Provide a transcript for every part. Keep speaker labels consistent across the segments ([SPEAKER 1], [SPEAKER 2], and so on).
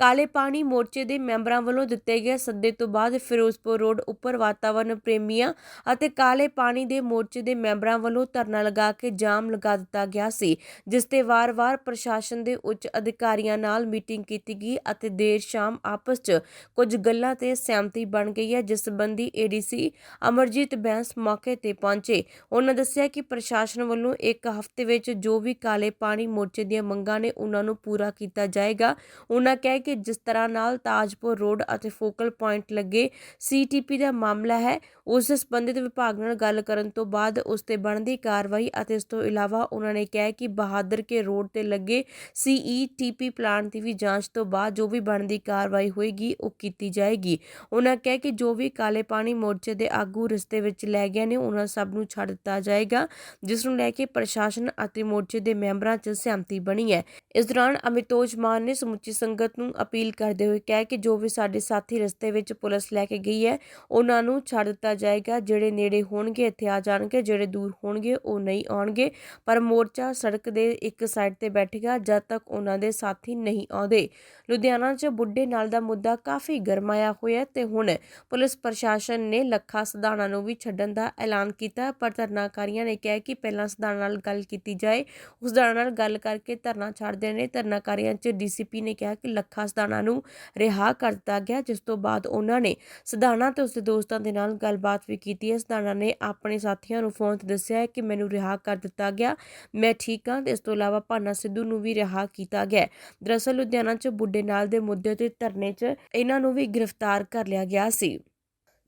[SPEAKER 1] ਕਾਲੇ ਪਾਣੀ ਮੋਰਚੇ ਦੇ ਮੈਂਬਰਾਂ ਵੱਲੋਂ ਦਿੱਤੇ ਗਏ ਸੱਦੇ ਤੋਂ ਬਾਅਦ ਫਿਰੋਜ਼ਪੁਰ ਰੋਡ ਉੱਪਰ ਵਾਤਾਵਰਣ ਪ੍ਰੇਮੀਆਂ ਅਤੇ ਕਾਲੇ ਪਾਣੀ ਦੇ ਮੋਰਚੇ ਦੇ ਮੈਂਬਰਾਂ ਵੱਲੋਂ ਧਰਨਾ ਲਗਾ ਕੇ ਜਾਮ ਲਗਾ ਦਿੱਤਾ ਗਿਆ ਸੀ, ਜਿਸ ਤੇ ਵਾਰ-ਵਾਰ ਪ੍ਰਸ਼ਾਸਨ ਦੇ ਉੱਚ ਅਧਿਕਾਰੀਆਂ ਨਾਲ ਮੀਟਿੰਗ ਕੀਤੀ ਗਈ ਅਤੇ ਦੇਰ ਸ਼ਾਮ ਆਪਸ 'ਚ ਕੁਝ ਗੱਲਾਂ ਤੇ ਸਹਿਮਤੀ ਬਣ ਗਈ ਹੈ, ਜਿਸ ਸੰਬੰਧੀ ਏਡੀਸੀ ਅਮਰਜੀਤ ਬੈਂਸ ਮੌਕੇ ਤੇ ਪਹੁੰਚੇ। ਉਹਨਾਂ ਦੱਸਿਆ ਕਿ ਪ੍ਰਸ਼ਾਸਨ ਵੱਲੋਂ ਇੱਕ ਹਫ਼ਤੇ ਵਿੱਚ ਜੋ ਵੀ ਕਾਲੇ ਪਾਣੀ ਮੋਰਚੇ ਦੀਆਂ ਮੰਗਾਂ ਨੇ ਉਹਨਾਂ ਨੂੰ ਪੂਰਾ ਕੀਤਾ ਜਾਏਗਾ। ਉਹਨਾਂ ਕਹਿ ਕਿ ਜਿਸ ਤਰ੍ਹਾਂ ਨਾਲ ਤਾਜਪੁਰ ਰੋਡ ਅਤੇ ਫੋਕਲ ਪੁਆਇੰਟ ਲੱਗੇ ਸੀਟੀਪੀ ਦਾ ਮਾਮਲਾ ਹੈ, ਉਸ ਦੇ ਸੰਬੰਧਿਤ ਵਿਭਾਗ ਨਾਲ ਗੱਲ ਕਰਨ ਤੋਂ ਬਾਅਦ ਉਸ ਤੇ ਬਣਦੀ ਕਾਰਵਾਈ ਅਤੇ ਇਸ ਤੋਂ ਇਲਾਵਾ ਉਹਨਾਂ ਨੇ ਕਿਹਾ ਕਿ ਬਹਾਦਰ ਕੇ ਰੋਡ ਤੇ ਲੱਗੇ ਸੀਈਟੀਪੀ ਪਲਾਂਟ ਦੀ ਵੀ ਜਾਂਚ ਤੋਂ ਬਾਅਦ ਜੋ ਵੀ ਬਣਦੀ ਕਾਰਵਾਈ ਹੋਏਗੀ, ਉਹ ਕੀਤੀ ਜਾਏਗੀ। ਉਹਨਾਂ ਕਿਹਾ ਕਿ ਜੋ ਵੀ ਕਾਲੇ ਪਾਣੀ ਮੋਰਚੇ ਦੇ ਆਗੂ ਰਸਤੇ ਵਿੱਚ ਲੈ ਗਏ ਨੇ, ਉਹਨਾਂ ਸਭ ਨੂੰ ਛੱਡ ਦਿੱਤਾ ਜਾਏਗਾ, ਜਿਸ ਨੂੰ ਲੈ ਕੇ ਪ੍ਰਸ਼ਾਸਨ ਅਤੇ ਮੋਰਚੇ ਦੇ ਮੈਂਬਰਾਂ 'ਚ ਸਹਿਮਤੀ ਬਣੀ ਹੈ। ਇਸ ਦੌਰਾਨ ਅਮਿਤੋਜ ਮਾਨ ਨੇ ਸਮੁੱਚੀ ਸੰਗਤ ਨੂੰ ਅਪੀਲ ਕਰਦੇ ਹੋਏ ਕਿਹਾ ਕਿ ਜੋ ਵੀ ਸਾਡੇ ਸਾਥੀ ਰਸਤੇ ਵਿੱਚ ਪੁਲਿਸ ਲੈ ਕੇ ਗਈ ਹੈ, ਉਹਨਾਂ ਨੂੰ ਛੱਡ ਦਿੱਤਾ ਜਾਏਗਾ। ਜਿਹੜੇ ਨੇੜੇ ਹੋਣਗੇ, ਇੱਥੇ ਆ ਜਾਣਗੇ। ਜਿਹੜੇ ਦੂਰ ਹੋਣਗੇ, ਉਹ ਨਹੀਂ ਆਉਣਗੇ। ਪਰ ਮੋਰਚਾ ਸੜਕ ਦੇ ਇੱਕ ਸਾਈਡ ਤੇ ਬੈਠੇਗਾ, ਜਦ ਤੱਕ ਉਹਨਾਂ ਦੇ ਸਾਥੀ ਨਹੀਂ ਆਉਂਦੇ। ਲੁਧਿਆਣਾ 'ਚ ਬੁੱਢੇ ਨਾਲ ਦਾ ਮੁੱਦਾ ਕਾਫੀ ਗਰਮਾਇਆ ਹੋਇਆ ਤੇ ਹੁਣ ਪੁਲਿਸ ਪ੍ਰਸ਼ਾਸਨ ਨੇ ਲੱਖਾ ਸਦਾਣਾ ਨੂੰ ਵੀ ਛੱਡਣ ਦਾ ਐਲਾਨ ਕੀਤਾ, ਪਰ ਧਰਨਾਕਾਰੀਆਂ ਨੇ ਕਿਹਾ ਕਿ ਪਹਿਲਾਂ ਸਦਾਣਾ ਨਾਲ ਗੱਲ ਕੀਤੀ ਜਾਏ, ਉਸ ਦਾ ਨਾਲ ਗੱਲ ਕਰਕੇ ਧਰਨਾ ਛੱਡਦੇ ਨੇ। ਧਰਨਾਕਾਰੀਆਂ 'ਚ ਡੀਸੀਪੀ ਨੇ ਕਿਹਾ ਕਿ ਲੱਖਾ ਸਦਾਣਾ ਨੂੰ ਰਿਹਾ ਕਰ ਦਿੱਤਾ ਗਿਆ, ਜਿਸ ਤੋਂ ਬਾਅਦ ਉਹਨਾਂ ਨੇ ਸਦਾਣਾ ਤੇ ਉਸਦੇ ਦੋਸਤਾਂ ਦੇ ਨਾਲ ਗੱਲਬਾਤ ਵੀ ਕੀਤੀ। ਹੈ ਸਦਾਣਾ ਨੇ ਆਪਣੇ ਸਾਥੀਆਂ ਨੂੰ ਫੋਨ ਤੇ ਦੱਸਿਆ ਹੈ ਕਿ ਮੈਨੂੰ ਰਿਹਾ ਕਰ ਦਿੱਤਾ ਗਿਆ। ਮੈਂ ਠੀਕ ਹਾਂ ਤੇ ਇਸ ਤੋਂ ਇਲਾਵਾ ਭਾਨਾ ਸਿੱਧੂ ਨੂੰ ਵੀ ਰਿਹਾ ਕੀਤਾ ਗਿਆ ਦਰਅਸਲ ਲੁਧਿਆਣਾ 'ਚ ਬੁੱਢੇ ਨਾਲ ਦੇ ਮੁੱਦੇ ਤੇ ਧਰਨੇ 'ਚ ਇਹਨਾਂ ਨੂੰ ਵੀ ਗ੍ਰਿਫਤਾਰ ਕਰ ਲਿਆ ਗਿਆ ਸੀ।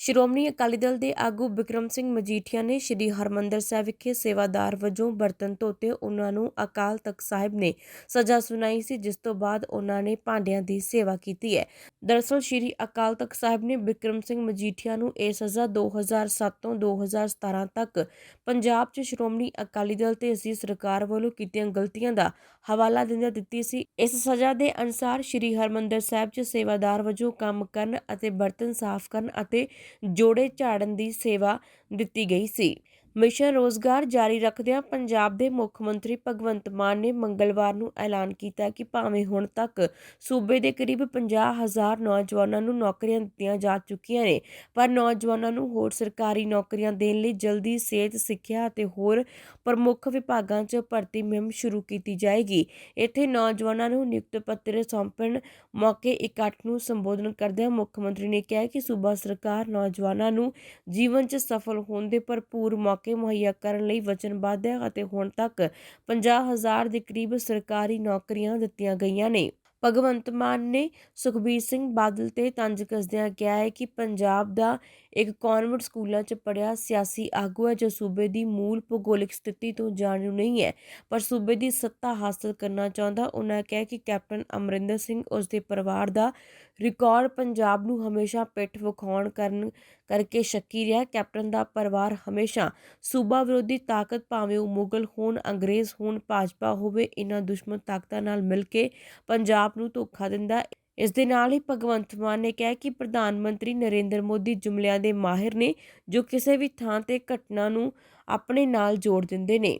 [SPEAKER 1] ਸ਼੍ਰੋਮਣੀ ਅਕਾਲੀ ਦਲ ਦੇ ਆਗੂ ਬਿਕਰਮ ਸਿੰਘ ਮਜੀਠੀਆ ਨੇ ਸ੍ਰੀ ਹਰਮੰਦਰ ਸਾਹਿਬ ਵਿਖੇ ਸੇਵਾਦਾਰ ਵਜੋਂ ਬਰਤਨ ਧੋਤੇ ਉਹਨਾਂ ਨੂੰ ਅਕਾਲ ਤਖਤ ਸਾਹਿਬ ਨੇ ਸਜ਼ਾ ਸੁਣਾਈ ਸੀ, ਜਿਸ ਤੋਂ ਬਾਅਦ ਉਹਨਾਂ ਨੇ ਭਾਂਡਿਆਂ ਦੀ ਸੇਵਾ ਕੀਤੀ ਹੈ। ਦਰਅਸਲ ਸ੍ਰੀ ਅਕਾਲ ਤਖਤ ਸਾਹਿਬ ਨੇ ਬਿਕਰਮ ਸਿੰਘ ਮਜੀਠੀਆ ਨੂੰ ਇਹ ਸਜ਼ਾ 2007 ਤੋਂ 2017 ਤੱਕ ਪੰਜਾਬ 'ਚ ਸ਼੍ਰੋਮਣੀ ਅਕਾਲੀ ਦਲ ਤੇ ਇਸ ਦੀ ਸਰਕਾਰ ਵੱਲੋਂ ਕੀਤੀਆਂ ਗਲਤੀਆਂ ਦਾ ਹਵਾਲਾ ਦਿੰਦਿਆਂ ਦਿੱਤੀ ਸੀ। ਇਸ ਸਜ਼ਾ ਦੇ ਅਨੁਸਾਰ ਸ੍ਰੀ ਹਰਮੰਦਰ ਸਾਹਿਬ 'ਚ ਸੇਵਾਦਾਰ ਵਜੋਂ ਕੰਮ ਕਰਨ ਅਤੇ ਬਰਤਨ ਸਾਫ਼ ਕਰਨ ਅਤੇ ਜੋੜੇ ਝਾੜਨ ਦੀ ਸੇਵਾ ਦਿੱਤੀ ਗਈ ਸੀ। ਮਿਸ਼ਨ ਰੋਜ਼ਗਾਰ ਜਾਰੀ ਰੱਖਦਿਆਂ ਪੰਜਾਬ ਦੇ ਮੁੱਖ ਮੰਤਰੀ ਭਗਵੰਤ ਮਾਨ ਨੇ ਮੰਗਲਵਾਰ ਨੂੰ ਐਲਾਨ ਕੀਤਾ ਕਿ ਭਾਵੇਂ ਹੁਣ ਤੱਕ ਸੂਬੇ ਦੇ ਕਰੀਬ 50000 ਨੌਜਵਾਨਾਂ ਨੂੰ ਨੌਕਰੀਆਂ ਦਿੱਤੀਆਂ ਜਾ ਚੁੱਕੀਆਂ ਨੇ, ਪਰ ਨੌਜਵਾਨਾਂ ਨੂੰ ਹੋਰ ਸਰਕਾਰੀ ਨੌਕਰੀਆਂ ਦੇਣ ਲਈ ਜਲਦੀ ਸਿਹਤ, ਸਿੱਖਿਆ ਅਤੇ ਹੋਰ ਪ੍ਰਮੁੱਖ ਵਿਭਾਗਾਂ 'ਚ ਭਰਤੀ ਮੁਹਿੰਮ ਸ਼ੁਰੂ ਕੀਤੀ ਜਾਏਗੀ। ਇੱਥੇ ਨੌਜਵਾਨਾਂ ਨੂੰ ਨਿਯੁਕਤ ਪੱਤਰ ਸੌਂਪਣ ਮੌਕੇ ਇਕੱਠ ਨੂੰ ਸੰਬੋਧਨ ਕਰਦਿਆਂ ਮੁੱਖ ਮੰਤਰੀ ਨੇ ਕਿਹਾ ਕਿ ਸੂਬਾ ਸਰਕਾਰ ਨੌਜਵਾਨਾਂ ਨੂੰ ਜੀਵਨ 'ਚ ਸਫਲ ਹੋਣ ਦੇ ਭਰਪੂਰ ਮੌਕੇ ਮੁਹੱਈਆ ਕਰਨ ਲਈ ਵਚਨਬੱਧ ਹੈ ਅਤੇ ਹੁਣ ਤੱਕ 50000 ਦੇ ਕਰੀਬ ਸਰਕਾਰੀ ਨੌਕਰੀਆਂ ਦਿੱਤੀਆਂ ਗਈਆਂ ਨੇ। ਭਗਵੰਤ ਮਾਨ ਨੇ ਸੁਖਬੀਰ ਸਿੰਘ ਬਾਦਲ ਤੇ ਤੰਜ ਕੱਸਦਿਆਂ ਕਿਹਾ ਹੈ ਕਿ ਪੰਜਾਬ ਦਾ ਇੱਕ ਕਨਵੈਂਟ ਸਕੂਲਾਂ 'ਚ ਪੜਿਆ ਸਿਆਸੀ ਆਗੂ ਹੈ, ਜੋ ਸੂਬੇ ਦੀ ਮੂਲ ਭੂਗੋਲਿਕ ਸਥਿਤੀ ਤੋਂ ਜਾਣੂ ਨਹੀਂ ਹੈ, ਪਰ ਸੂਬੇ ਦੀ ਸੱਤਾ ਹਾਸਲ ਕਰਨਾ ਚਾਹੁੰਦਾ। ਉਹਨਾਂ ਕਿਹਾ ਕਿ ਕੈਪਟਨ ਅਮਰਿੰਦਰ ਸਿੰਘ ਉਸ ਦੇ ਪਰਿਵਾਰ ਦਾ ਰਿਕਾਰਡ ਪੰਜਾਬ ਨੂੰ ਹਮੇਸ਼ਾ ਪਿੱਠ ਵਿਖਾਉਣ ਕਰਨ ਕਰਕੇ ਸ਼ੱਕੀ ਰਿਹਾ। ਕੈਪਟਨ ਦਾ ਪਰਿਵਾਰ ਹਮੇਸ਼ਾ ਸੂਬਾ ਵਿਰੋਧੀ ਤਾਕਤ ਭਾਵੇਂ ਉਹ ਮੁਗਲ ਹੋਣ, ਅੰਗਰੇਜ਼ ਹੋਣ, ਭਾਜਪਾ ਹੋਵੇ ਇਹਨਾਂ ਦੁਸ਼ਮਣ ਤਾਕਤਾਂ ਨਾਲ ਮਿਲ ਕੇ ਪੰਜਾਬ ਨੂੰ ਧੋਖਾ ਦਿੰਦਾ। ਇਸ ਦੇ ਨਾਲ ਹੀ ਭਗਵੰਤ ਮਾਨ ਨੇ ਕਿਹਾ ਕਿ ਪ੍ਰਧਾਨ ਮੰਤਰੀ ਨਰਿੰਦਰ ਮੋਦੀ ਜੁਮਲਿਆਂ ਦੇ ਮਾਹਿਰ ਨੇ ਜੋ ਕਿਸੇ ਵੀ ਥਾਂ ਤੇ ਘਟਨਾ ਨੂੰ ਆਪਣੇ ਨਾਲ ਜੋੜ ਦਿੰਦੇ ਨੇ।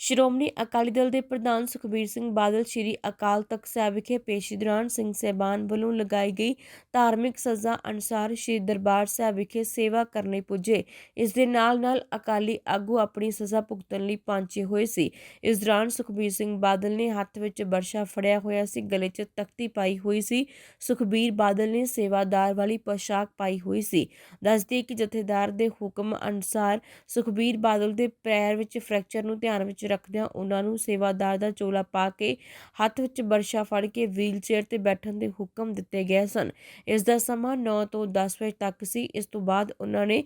[SPEAKER 1] ਸ਼੍ਰੋਮਣੀ ਅਕਾਲੀ ਦਲ ਦੇ ਪ੍ਰਧਾਨ ਸੁਖਬੀਰ ਸਿੰਘ ਬਾਦਲ ਸ੍ਰੀ ਅਕਾਲ ਤਖਤ ਸਾਹਿਬ ਵਿਖੇ ਪੇਸ਼ੀ ਦੌਰਾਨ ਸਿੰਘ ਸਹਿਬਾਨ ਵੱਲੋਂ ਲਗਾਈ ਗਈ ਧਾਰਮਿਕ ਸਜ਼ਾ ਅਨੁਸਾਰ ਸ੍ਰੀ ਦਰਬਾਰ ਸਾਹਿਬ ਵਿਖੇ ਸੇਵਾ ਕਰਨ ਲਈ ਪੁੱਜੇ। ਇਸ ਦੇ ਨਾਲ ਨਾਲ ਅਕਾਲੀ ਆਗੂ ਆਪਣੀ ਸਜ਼ਾ ਭੁਗਤਣ ਲਈ ਪਹੁੰਚੇ ਹੋਏ ਸੀ। ਇਸ ਦੌਰਾਨ ਸੁਖਬੀਰ ਸਿੰਘ ਬਾਦਲ ਨੇ ਹੱਥ ਵਿੱਚ ਬਰਸ਼ਾ ਫੜਿਆ ਹੋਇਆ ਸੀ, ਗਲੇ 'ਚ ਤਖਤੀ ਪਾਈ ਹੋਈ ਸੀ। ਸੁਖਬੀਰ ਬਾਦਲ ਨੇ ਸੇਵਾਦਾਰ ਵਾਲੀ ਪੋਸ਼ਾਕ ਪਾਈ ਹੋਈ ਸੀ। ਦੱਸਦੀ ਕਿ ਜਥੇਦਾਰ ਦੇ ਹੁਕਮ ਅਨੁਸਾਰ ਸੁਖਬੀਰ ਬਾਦਲ ਦੇ ਪੈਰ ਵਿੱਚ ਫ੍ਰੈਕਚਰ ਨੂੰ ਧਿਆਨ ਵਿੱਚ ਰੱਖਦਿਆਂ ਉਹਨਾਂ ਨੂੰ ਸੇਵਾਦਾਰ ਦਾ ਚੋਲਾ ਪਾ ਕੇ ਹੱਥ ਵਿੱਚ ਬਰਸ਼ਾ ਫੜ ਕੇ ਵੀਲਚੇਅਰ ਤੇ ਬੈਠਣ ਦੇ ਹੁਕਮ ਦਿੱਤੇ ਗਏ ਸਨ। ਇਸ ਦਾ ਸਮਾਂ 9 ਤੋਂ 10 ਵਜੇ ਤੱਕ ਸੀ। ਇਸ ਤੋਂ ਬਾਅਦ ਉਹਨਾਂ ਨੇ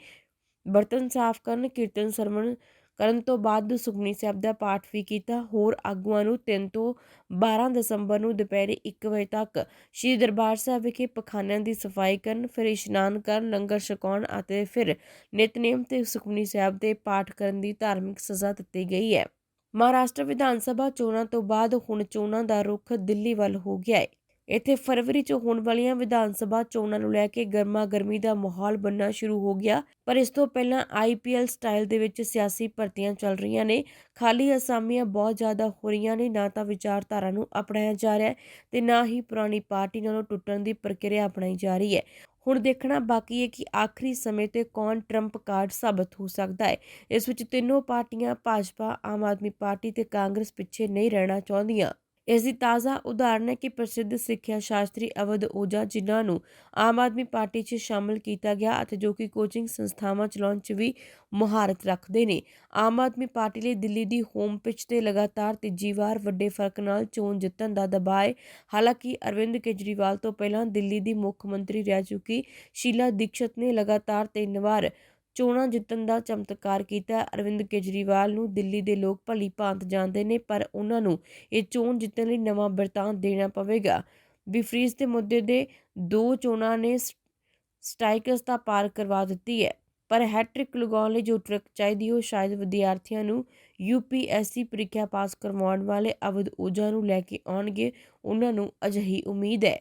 [SPEAKER 1] ਬਰਤਨ ਸਾਫ਼ ਕਰਨ, ਕੀਰਤਨ ਸਰਮਣ ਕਰਨ ਤੋਂ ਬਾਅਦ ਸੁਖਮਨੀ ਸਾਹਿਬ ਦਾ ਪਾਠ ਵੀ ਕੀਤਾ। ਹੋਰ ਆਗੂਆਂ ਨੂੰ 3 ਤੋਂ 12 ਦਸੰਬਰ ਨੂੰ ਦੁਪਹਿਰੇ 1 ਵਜੇ ਤੱਕ ਸ਼੍ਰੀ ਦਰਬਾਰ ਸਾਹਿਬ ਵਿਖੇ ਪਖਾਨਿਆਂ ਦੀ ਸਫ਼ਾਈ ਕਰਨ, ਫਿਰ ਇਸ਼ਨਾਨ ਕਰਨ, ਲੰਗਰ ਛਕਾਉਣ ਅਤੇ ਫਿਰ ਨਿਤਨੇਮ ਤੇ ਸੁਖਮਨੀ ਸਾਹਿਬ ਦੇ ਪਾਠ ਕਰਨ ਦੀ ਧਾਰਮਿਕ ਸਜ਼ਾ ਦਿੱਤੀ ਗਈ ਹੈ। ਮਹਾਰਾਸ਼ਟਰ ਵਿਧਾਨ ਸਭਾ ਚੋਣਾਂ ਤੋਂ ਬਾਅਦ ਹੁਣ ਚੋਣਾਂ ਦਾ ਰੁਖ ਦਿੱਲੀ ਵੱਲ ਹੋ ਗਿਆ ਹੈ। ਇੱਥੇ ਫਰਵਰੀ 'ਚ ਹੋਣ ਵਾਲੀਆਂ ਵਿਧਾਨ ਸਭਾ ਚੋਣਾਂ ਨੂੰ ਲੈ ਕੇ ਗਰਮਾ ਗਰਮੀ ਦਾ ਮਾਹੌਲ ਬਣਨਾ ਸ਼ੁਰੂ ਹੋ ਗਿਆ, ਪਰ ਇਸ ਤੋਂ ਪਹਿਲਾਂ ਆਈਪੀਐਲ ਸਟਾਈਲ ਦੇ ਵਿੱਚ ਸਿਆਸੀ ਭਰਤੀਆਂ ਚੱਲ ਰਹੀਆਂ ਨੇ। ਖਾਲੀ ਅਸਾਮੀਆਂ ਬਹੁਤ ਜ਼ਿਆਦਾ ਹੋ ਰਹੀਆਂ ਨੇ, ਨਾ ਤਾਂ ਵਿਚਾਰਧਾਰਾ ਨੂੰ ਅਪਣਾਇਆ ਜਾ ਰਿਹਾ ਤੇ ਨਾ ਹੀ ਪੁਰਾਣੀ ਪਾਰਟੀ ਨਾਲੋਂ ਟੁੱਟਣ ਦੀ ਪ੍ਰਕਿਰਿਆ ਅਪਣਾਈ ਜਾ ਰਹੀ ਹੈ। ਹੁਣ ਦੇਖਣਾ ਬਾਕੀ ਹੈ ਕਿ ਆਖਰੀ ਸਮੇਂ ਤੇ ਕੌਣ ਟਰੰਪ ਕਾਰਡ ਸਾਬਤ ਹੋ ਸਕਦਾ ਹੈ। ਇਸ ਵਿੱਚ ਤਿੰਨੋਂ ਪਾਰਟੀਆਂ ਭਾਜਪਾ, ਆਮ ਆਦਮੀ ਪਾਰਟੀ ਤੇ ਕਾਂਗਰਸ ਪਿੱਛੇ ਨਹੀਂ ਰਹਿਣਾ ਚਾਹੁੰਦੀਆਂ। ਇਸ ਦੀ ਤਾਜ਼ਾ ਉਦਾਹਰਣ ਹੈ ਕਿ ਪ੍ਰਸਿੱਧ ਸਿੱਖਿਆ ਸ਼ਾਸਤਰੀ ਅਵਧ ਓਝਾ, ਜਿਨ੍ਹਾਂ ਨੂੰ ਆਮ ਆਦਮੀ ਪਾਰਟੀ 'ਚ ਸ਼ਾਮਲ ਕੀਤਾ ਗਿਆ ਅਤੇ ਜੋ ਕਿ ਕੋਚਿੰਗ ਸੰਸਥਾਵਾਂ ਚਲਾਉਣ 'ਚ ਵੀ ਮੁਹਾਰਤ ਰੱਖਦੇ ਨੇ। ਆਮ ਆਦਮੀ ਪਾਰਟੀ ਲਈ ਦਿੱਲੀ ਦੀ ਹੋਮ ਪਿਚ ਤੇ ਲਗਾਤਾਰ ਤੀਜੀ ਵਾਰ ਵੱਡੇ ਫ਼ਰਕ ਨਾਲ ਚੋਣ ਜਿੱਤਣ ਦਾ ਦਬਾਅ ਹੈ। ਹਾਲਾਂਕਿ ਅਰਵਿੰਦ ਕੇਜਰੀਵਾਲ ਤੋਂ ਪਹਿਲਾਂ ਦਿੱਲੀ ਦੀ ਮੁੱਖ ਮੰਤਰੀ ਰਹਿ ਚੁੱਕੀ ਸ਼ੀਲਾ ਦੀਕਸ਼ਤ ਨੇ ਲਗਾਤਾਰ ਤਿੰਨ ਵਾਰ ਚੋਣਾਂ ਜਿੱਤਣ ਦਾ ਚਮਤਕਾਰ ਕੀਤਾ। ਅਰਵਿੰਦ ਕੇਜਰੀਵਾਲ ਨੂੰ ਦਿੱਲੀ ਦੇ ਲੋਕ ਭਲੀ ਭਾਂਤ ਜਾਣਦੇ ਨੇ, ਪਰ ਉਹਨਾਂ ਨੂੰ ਇਹ ਚੋਣ ਜਿੱਤਣ ਲਈ ਨਵਾਂ ਬਿਰਤਾਂਤ ਦੇਣਾ ਪਵੇਗਾ। ਵਿਫਰੀਜ਼ ਦੇ ਮੁੱਦੇ ਦੇ ਦੋ ਚੋਣਾਂ ਨੇ ਸਟਾਈਕਸ ਦਾ ਪਾਰ ਕਰਵਾ ਦਿੱਤੀ ਹੈ। ਪਰ ਹੈਟ੍ਰਿਕ ਲਗਾਉਣ ਲਈ ਜੋ ਟ੍ਰਿਕ ਚਾਹੀਦੀ, ਉਹ ਸ਼ਾਇਦ ਵਿਦਿਆਰਥੀਆਂ ਨੂੰ ਯੂਪੀਐਸਸੀ ਪ੍ਰੀਖਿਆ ਪਾਸ ਕਰਵਾਉਣ ਵਾਲੇ ਅਵਧ ਓਝਾ ਨੂੰ ਲੈ ਕੇ ਆਉਣਗੇ। ਉਹਨਾਂ ਨੂੰ ਅਜਿਹੀ ਉਮੀਦ ਹੈ।